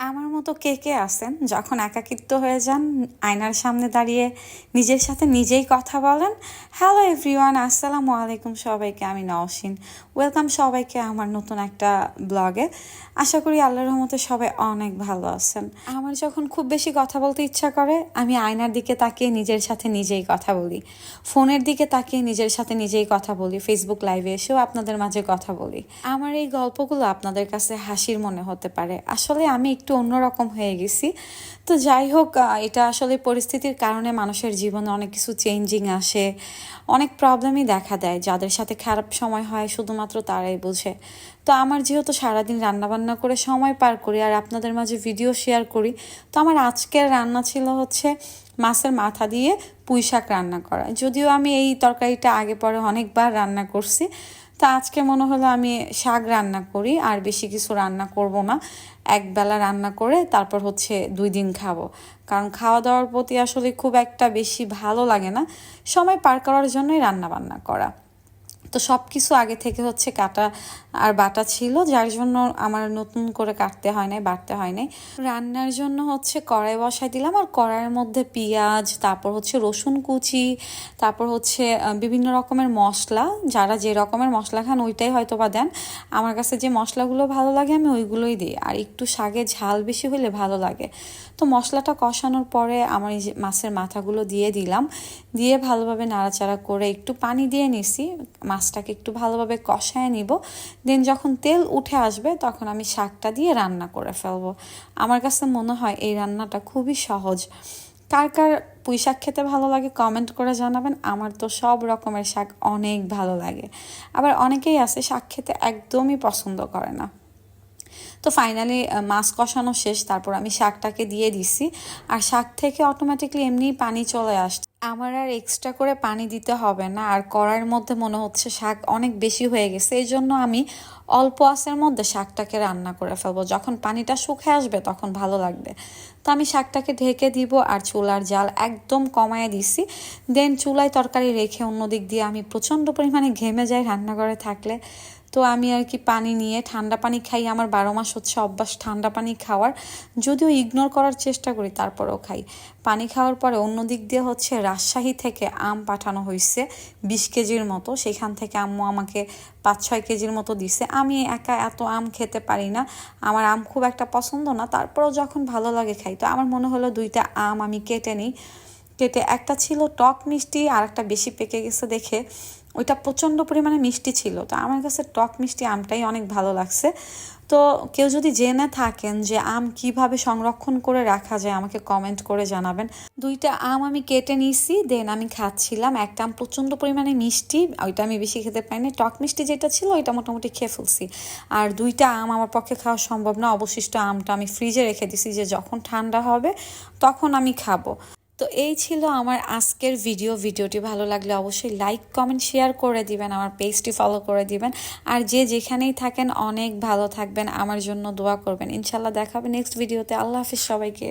আমার মতো কে কে আছেন? যখন একাকিত্ব হয়ে যান, আয়নার সামনে দাঁড়িয়ে নিজের সাথে নিজেই কথা বলেন হ্যালো এভরিওয়ান আসসালামু আলাইকুম সবাইকে, আমি নওশিন। ওয়েলকাম সবাইকে আমার নতুন একটা ব্লগে। আশা করি আল্লাহর রহমতে সবাই অনেক ভালো আছেন। আমার যখন খুব বেশি কথা বলতে ইচ্ছা করে, আমি আয়নার দিকে তাকিয়ে নিজের সাথে নিজেই কথা বলি। ফোনের দিকে তাকিয়ে নিজের সাথে নিজেই কথা বলি। ফেসবুক লাইভে এসেও আপনাদের মাঝে কথা বলি। আমার এই গল্পগুলো আপনাদের কাছে হাসির মনে হতে পারে। আসলে আমি একটু অন্যরকম হয়ে গেছি। তো যাই হোক এটা আসলে পরিস্থিতির কারণে মানুষের জীবনে অনেক কিছু চেঞ্জিং আসে। অনেক প্রবলেমই দেখা দেয়, যাদের সাথে খারাপ সময় হয় শুধুমাত্র তারাই বোঝে। তো আমার যেহেতু সারাদিন রান্নাবান্না করে সময় পার করি আর আপনাদের মাঝে ভিডিও শেয়ার করি, তো আমার আজকের রান্না ছিল হচ্ছে মাছের মাথা দিয়ে পুঁই শাক রান্না করা। যদিও আমি এই তরকারিটা আগে পরে অনেকবার রান্না করছি তা আজকে মনে হলো আমি শাক রান্না করি, আর বেশি কিছু রান্না করব না। একবেলা রান্না করে তারপর হচ্ছে দুই দিন খাব। কারণ খাওয়া দাওয়ার প্রতি আসলে খুব একটা বেশি ভালো লাগে না। সময় পার করার জন্যই রান্না বান্না করা। তো সব কিছু আগে থেকে হচ্ছে কাটা আর বাটা ছিল, যার জন্য আমার নতুন করে কাটতে হয় নাই, বাটতে হয় নাই। রান্নার জন্য হচ্ছে কড়াই বসাই দিলাম আর কড়াইয়ের মধ্যে পেঁয়াজ, তারপর হচ্ছে রসুন কুচি, তারপর হচ্ছে বিভিন্ন রকমের মশলা। যারা যে রকমের মশলা খান ওইটাই হয়তো বা দেন। আমার কাছে যে মশলাগুলো ভালো লাগে আমি ওইগুলোই দিই। আর একটু শাকে ঝাল বেশি হলে ভালো লাগে। তো মশলাটা কষানোর পরে আমার এই মাছের মাথাগুলো দিয়ে দিলাম। দিয়ে ভালোভাবে নাড়াচাড়া করে একটু পানি দিয়ে নিছি। মাছটাকে একটু ভালোভাবে কষায় নিব। দেন যখন তেল উঠে আসবে, তখন আমি শাকটা দিয়ে রান্না করে ফেলব। আমার কাছে মনে হয় এই রান্নাটা খুবই সহজ। কার কার পুঁই শাক খেতে ভালো লাগে কমেন্ট করে জানাবেন। আমার তো সব রকমের শাক অনেক ভালো লাগে। আবার অনেকেই আছে শাক খেতে একদমই পছন্দ করে না। তো ফাইনালি মাছ কষানো শেষ, তারপর আমি শাকটাকে দিয়ে দিছি। আর শাক থেকে অটোমেটিকলি এমনিই পানি চলে আসছে। আমার আর এক্সট্রা করে পানি দিতে হবে না। আর কড়াইয়ের মধ্যে মনে হচ্ছে শাক অনেক বেশি হয়ে গেছে। এই জন্য আমি অল্প আঁচের মধ্যে শাকটাকে রান্না করে ফেলব। যখন পানিটা শুকে আসবে তখন ভালো লাগবে। তো আমি শাকটাকে ঢেকে দিব আর চুলার জাল একদম কমায় দিছি। দেন চুলায় তরকারি রেখে অন্য দিক দিয়ে আমি প্রচণ্ড পরিমাণে ঘেমে যাই রান্নাঘরে থাকলে। তো আমি আর কি পানি নিয়ে ঠান্ডা পানি খাই। আমার বারো মাস হচ্ছে অভ্যাস ঠান্ডা পানি খাওয়ার। যদিও ইগনোর করার চেষ্টা করি, তারপরেও খাই। পানি খাওয়ার পরে অন্য দিক দিয়ে হচ্ছে রাজশাহী থেকে আম পাঠানো হয়েছে বিশ কেজির মতো। সেখান থেকে আম্মু আমাকে পাঁচ ছয় কেজির মতো দিছে। আমি একা এত আম খেতে পারি না। আমার আম খুব একটা পছন্দ না। তারপরেও যখন ভালো লাগে খাই। তো আমার মনে হলো দুইটা আম আমি কেটে নিই। কেটে একটা ছিল টক মিষ্টি আর একটা বেশি পেকে গেছে দেখে। ওইটা প্রচণ্ড পরিমাণে মিষ্টি ছিল। তো আমার কাছে টক মিষ্টি আমটাই অনেক ভালো লাগছে। তো কেউ যদি জেনে থাকেন যে আম কীভাবে সংরক্ষণ করে রাখা যায়, আমাকে কমেন্ট করে জানাবেন। দুইটা আম আমি কেটে নিয়েছি দেন আমি খাচ্ছিলাম। একটা আম প্রচণ্ড পরিমাণে মিষ্টি, ওইটা আমি বেশি খেতে পারিনি টক মিষ্টি যেটা ছিল, ওইটা মোটামুটি খেয়ে ফেলছি। আর দুইটা আম আমার পক্ষে খাওয়া সম্ভব না। অবশিষ্ট আমটা আমি ফ্রিজে রেখে দিছি যে যখন ঠান্ডা হবে, তখন আমি খাব। তো এই ছিল আমার আজকের ভিডিও ভিডিওটি ভালো লাগলে অবশ্যই লাইক কমেন্ট শেয়ার করে দিবেন, আমার পেজটি ফলো করে দিবেন। আর যে যেখানেই থাকেন, অনেক ভালো থাকবেন। আমার জন্য দোয়া করবেন। ইনশাল্লাহ দেখাবে নেক্সট ভিডিওতে আল্লাহ হাফিজ সবাইকে।